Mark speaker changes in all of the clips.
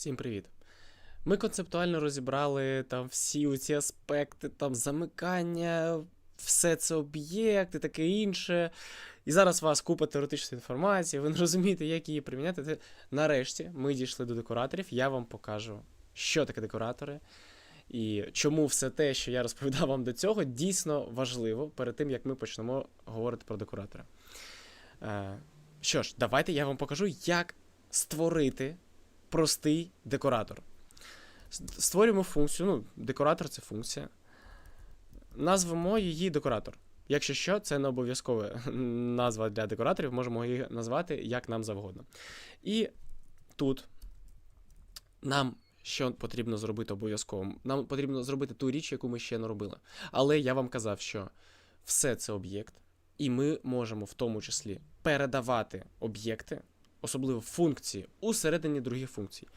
Speaker 1: Всім привіт. Ми концептуально розібрали там всі ці аспекти, там замикання, все це об'єкти, таке інше. І зараз у вас купа теоретичної інформації, ви не розумієте, як її приміняти. Нарешті ми дійшли до декораторів. Я вам покажу, що таке декоратори. І чому все те, що я розповідав вам до цього, дійсно важливо перед тим, як ми почнемо говорити про декоратори. Е, що ж, давайте я вам покажу, як створити простий декоратор. Створюємо функцію. Ну, декоратор це функція. Назвемо її декоратор. Якщо що, це не обов'язкова назва для декораторів, можемо її назвати як нам завгодно. І тут нам що потрібно зробити обов'язково? Нам потрібно зробити ту річ, яку ми ще не робили. Але я вам казав, що все це об'єкт, і ми можемо в тому числі передавати об'єкти, особливо функції, усередині других функцій.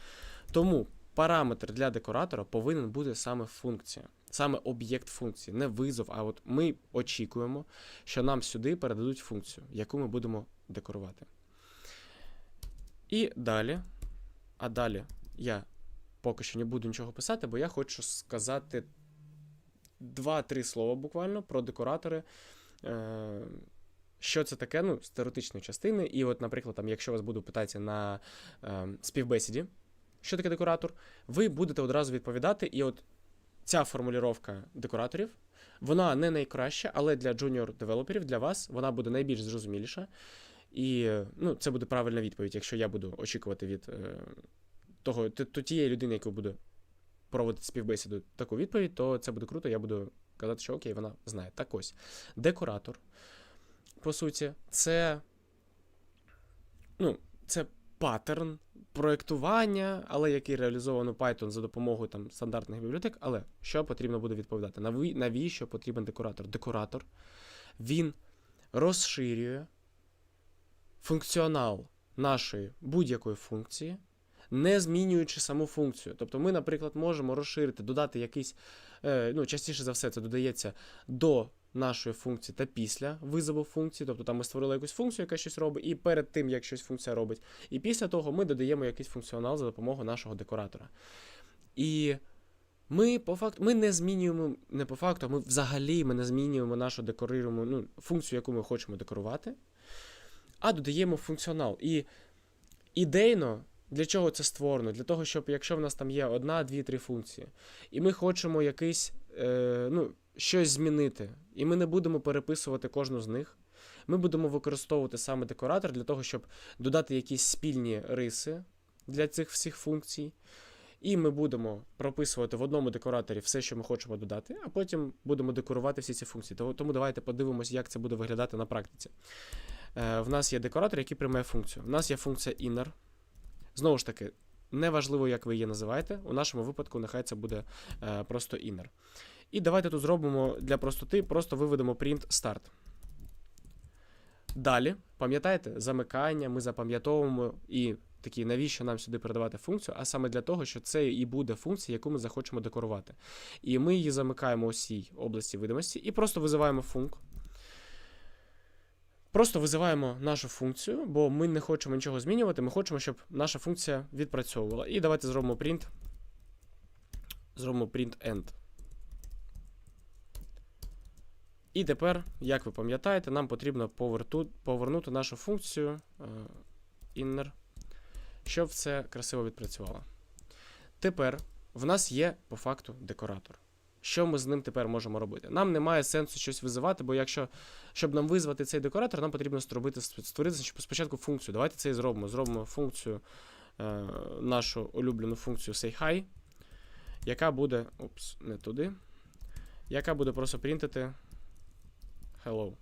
Speaker 1: Тому параметр для декоратора повинен бути саме функція, саме об'єкт функції, не визов. А от ми очікуємо, що нам сюди передадуть функцію, яку ми будемо декорувати. І далі, а далі я поки що не буду нічого писати, бо я хочу сказати два-три слова буквально про декоратори. Що це таке, ну, з теоретичної частини. І, от, наприклад, там, якщо вас буду питати на е, співбесіді, що таке декоратор, ви будете одразу відповідати. І от ця формулювання декораторів, вона не найкраща, але для джуніор девелоперів, для вас, вона буде найбільш зрозуміліша. І ну, це буде правильна відповідь, якщо я буду очікувати від е, того, то тієї людини, яка буде проводити співбесіду таку відповідь, то це буде круто, я буду казати, що окей, вона знає. Так ось, декоратор, по суті, це, ну, це паттерн проєктування, але який реалізовано Python за допомогою там, стандартних бібліотек. Але що потрібно буде відповідати? Наві- Навіщо потрібен декоратор? Декоратор він розширює функціонал нашої будь-якої функції, не змінюючи саму функцію. Тобто ми, наприклад, можемо розширити, додати якийсь, е, ну, частіше за все, це додається до нашої функції та після визову функції. Тобто там ми створили якусь функцію, яка щось робить, і перед тим, як щось функція робить. І після того ми додаємо якийсь функціонал за допомогою нашого декоратора. І ми по факту ми не змінюємо, не по факту, ми взагалі ми не змінюємо нашу декоруємо, ну, функцію, яку ми хочемо декорувати, а додаємо функціонал. І ідейно. Для чого це створено? Для того, щоб якщо в нас там є одна, дві, три функції, і ми хочемо якийсь, е, ну, щось змінити, і ми не будемо переписувати кожну з них, ми будемо використовувати саме декоратор для того, щоб додати якісь спільні риси для цих всіх функцій. І ми будемо прописувати в одному декораторі все, що ми хочемо додати, а потім будемо декорувати всі ці функції. Тому- давайте подивимось, як це буде виглядати на практиці. Е, в нас є декоратор, який приймає функцію. У нас є функція inner. Знову ж таки, неважливо, як ви її називаєте. У нашому випадку нехай це буде е, просто inner. І давайте тут зробимо для простоти, просто виведемо print start. Далі, пам'ятаєте, замикання, ми запам'ятовуємо і такі, навіщо нам сюди передавати функцію, а саме для того, що це і буде функція, яку ми захочемо декорувати. І ми її замикаємо у цій області видимості і просто визиваємо функ. Просто визиваємо нашу функцію, бо ми не хочемо нічого змінювати, ми хочемо, щоб наша функція відпрацьовувала. І давайте зробимо print. Зробимо print end. І тепер, як ви пам'ятаєте, нам потрібно поверту, повернути нашу функцію е, inner, щоб це красиво відпрацювало. Тепер в нас є по факту декоратор. Що ми з ним тепер можемо робити? Нам немає сенсу щось визивати, бо якщо щоб нам визвати цей декоратор, нам потрібно створити, створити спочатку функцію. Давайте це і зробимо. Зробимо функцію, е, нашу улюблену функцію sayHi, яка буде. Опс, не туди. Яка буде просто принтити hello.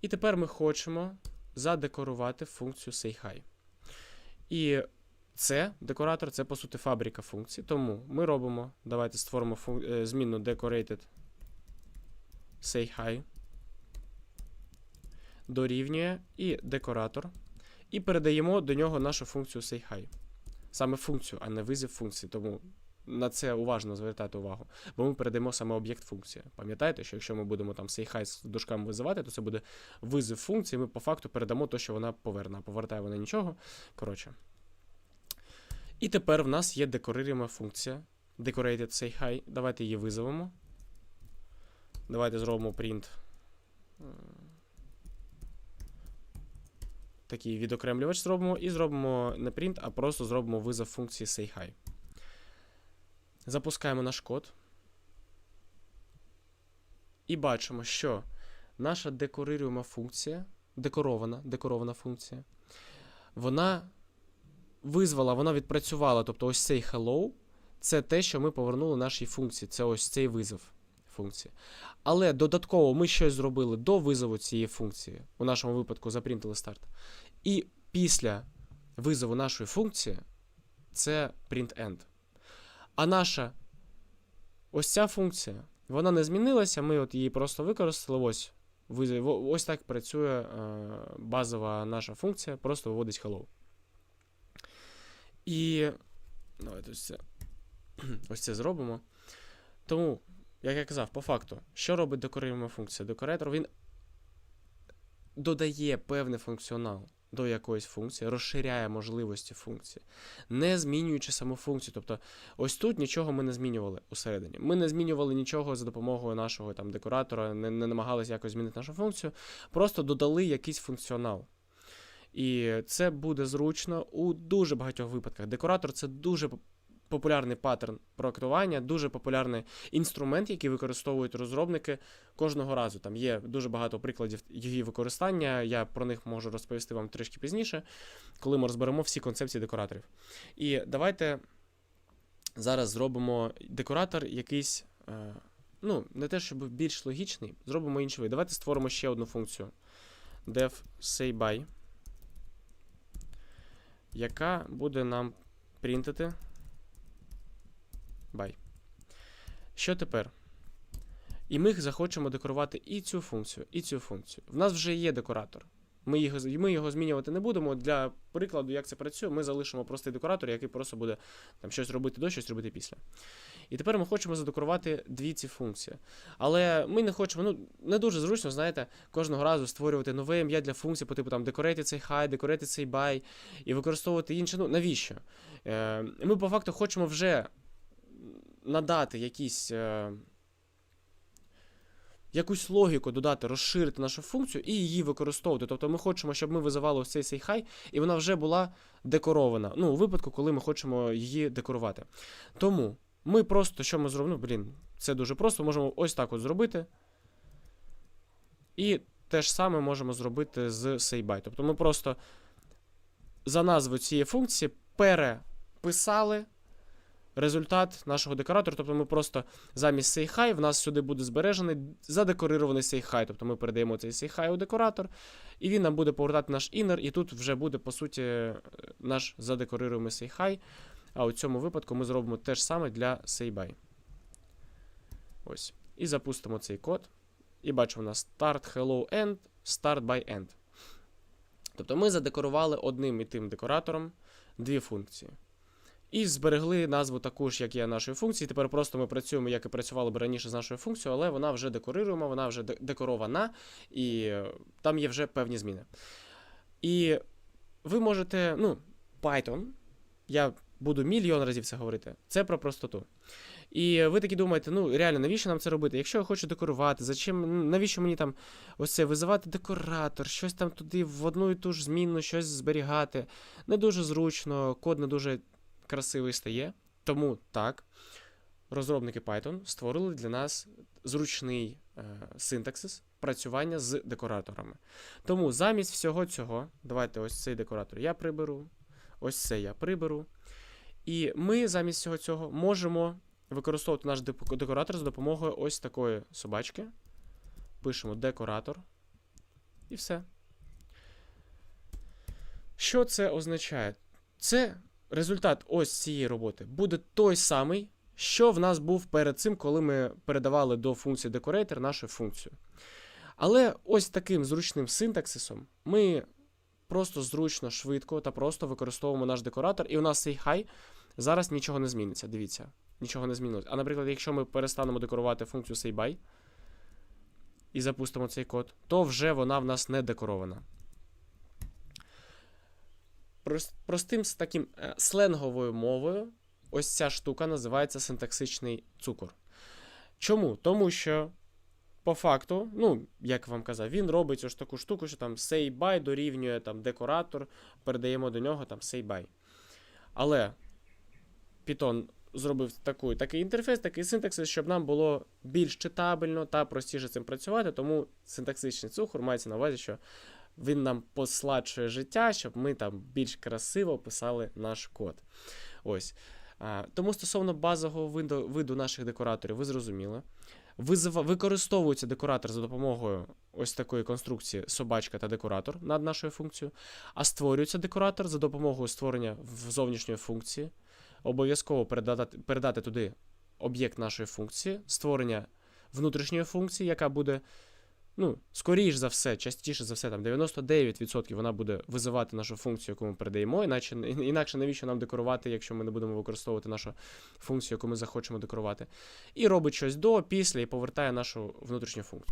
Speaker 1: І тепер ми хочемо задекорувати функцію sayHi. І це декоратор, це по суті фабрика функцій. Тому ми робимо. Давайте створимо е, змінну decorated sayHi. Дорівнює і декоратор. І передаємо до нього нашу функцію sayHi. Саме функцію, а не визів функції. Тому на це уважно звертати увагу. Бо ми передаємо саме об'єкт функції. Пам'ятаєте, що якщо ми будемо там sayHi з дужками визивати, то це буде визив функції. Ми по факту передамо те, що вона поверне. Повертає вона нічого. Коротше. І тепер в нас є декоруємо функція. Decorated say hi. Давайте її визовемо. Давайте зробимо print. Такий відокремлювач зробимо і зробимо не print, а просто зробимо визов функції say hi. Запускаємо наш код. І бачимо, що наша декорируема функція, декорована, декорована функція, вона визвала, вона відпрацювала. Тобто ось цей hello це те, що ми повернули нашій функції. Це ось цей визов функції. Але додатково ми щось зробили до визову цієї функції, у нашому випадку запринтили старт. І після визову нашої функції це print-end. А наша ось ця функція, вона не змінилася, ми от її просто використали. Ось, ось так працює е, базова наша функція, просто виводить hello. І давайте ось це, ось це зробимо. Тому, як я казав, по факту, що робить декоруємо функція? Декоратор він додає певний функціонал до якоїсь функції, розширяє можливості функції, не змінюючи саму функцію. Тобто, ось тут нічого ми не змінювали усередині. Ми не змінювали нічого за допомогою нашого там декоратора, не, не намагалися якось змінити нашу функцію, просто додали якийсь функціонал. І це буде зручно у дуже багатьох випадках. Декоратор це дуже популярний паттерн проектування, дуже популярний інструмент, який використовують розробники кожного разу. Там є дуже багато прикладів її використання. Я про них можу розповісти вам трішки пізніше, коли ми розберемо всі концепції декораторів. І давайте зараз зробимо декоратор якийсь. е, Ну, не те, щоб більш логічний, зробимо інший вид. Давайте створимо ще одну функцію. def say by, яка буде нам принтити by. Що тепер? І ми захочемо декорувати і цю функцію, і цю функцію. В нас вже є декоратор. Ми його, ми його змінювати не будемо. Для прикладу, як це працює, ми залишимо простий декоратор, який просто буде там, щось робити до, щось робити після. І тепер ми хочемо задекорувати дві ці функції. Але ми не хочемо, ну, не дуже зручно, знаєте, кожного разу створювати нове ім'я для функції, по типу там decorate цей high, decorate цей by, і використовувати інше. Ну, навіщо? Е, ми по факту хочемо вже надати якісь. Е, Якусь логіку додати, розширити нашу функцію і її використовувати. Тобто ми хочемо, щоб ми визивали ось цей hi, і вона вже була декорована. Ну, у випадку, коли ми хочемо її декорувати. Тому ми просто, що ми зробимо? Ну, блін, це дуже просто. Можемо ось так от зробити. І те ж саме можемо зробити з sayBy. Тобто ми просто за назвою цієї функції переписали результат нашого декоратора. Тобто ми просто замість sayHi в нас сюди буде збережений задекорирований sayHi. Тобто ми передаємо цей sayHi у декоратор, і він нам буде повертати наш inner, і тут вже буде, по суті, наш задекорируємий sayHi. А у цьому випадку ми зробимо те ж саме для sayBy. Ось. І запустимо цей код. І бачимо у нас start hello end, start by end. Тобто ми задекорували одним і тим декоратором дві функції. І зберегли назву таку ж, як є нашої функції. Тепер просто ми працюємо, як і працювали б раніше з нашою функцією, але вона вже декорируємо, вона вже декорована, і там є вже певні зміни. І ви можете, ну, Python, я буду мільйон разів це говорити, це про простоту. І ви такі думаєте, ну реально, навіщо нам це робити? Якщо я хочу декорувати, зачем, навіщо мені там ось це визивати декоратор, щось там туди в одну і ту ж змінну, щось зберігати. Не дуже зручно, код не дуже красивий стає. Тому так, розробники Python створили для нас зручний е, синтаксис працювання з декораторами. Тому замість всього цього, давайте ось цей декоратор я приберу, ось це я приберу. І ми замість всього цього можемо використовувати наш декоратор за допомогою ось такої собачки. Пишемо декоратор. І все. Що це означає? Це результат ось цієї роботи буде той самий, що в нас був перед цим, коли ми передавали до функції decorator нашу функцію. Але ось таким зручним синтаксисом ми просто зручно, швидко та просто використовуємо наш декоратор, і у нас цей хай зараз нічого не зміниться. Дивіться, нічого не змінилось. А наприклад, якщо ми перестанемо декорувати функцію sayBy і запустимо цей код, то вже вона в нас не декорована. Прос- простим з таким е, сленговою мовою, ось ця штука називається синтаксичний цукор. Чому? Тому що, по факту, ну, як вам казав, він робить ось таку штуку, що там say by дорівнює там декоратор, передаємо до нього там say by. Але Python зробив таку, такий інтерфейс, такий синтаксис, щоб нам було більш читабельно та простіше цим працювати. Тому синтаксичний цукор мається на увазі, що він нам посладшує життя, щоб ми там більш красиво писали наш код. Ось. Тому стосовно базового виду, виду наших декораторів, ви зрозуміли. Використовується декоратор за допомогою ось такої конструкції собачка та декоратор над нашою функцією, а створюється декоратор за допомогою створення зовнішньої функції. Обов'язково передати, передати туди об'єкт нашої функції, створення внутрішньої функції, яка буде, ну, скоріш за все, частіше за все, там 99% вона буде визивати нашу функцію, яку ми передаємо, іначе, інакше навіщо нам декорувати, якщо ми не будемо використовувати нашу функцію, яку ми захочемо декорувати. І робить щось до, після і повертає нашу внутрішню функцію.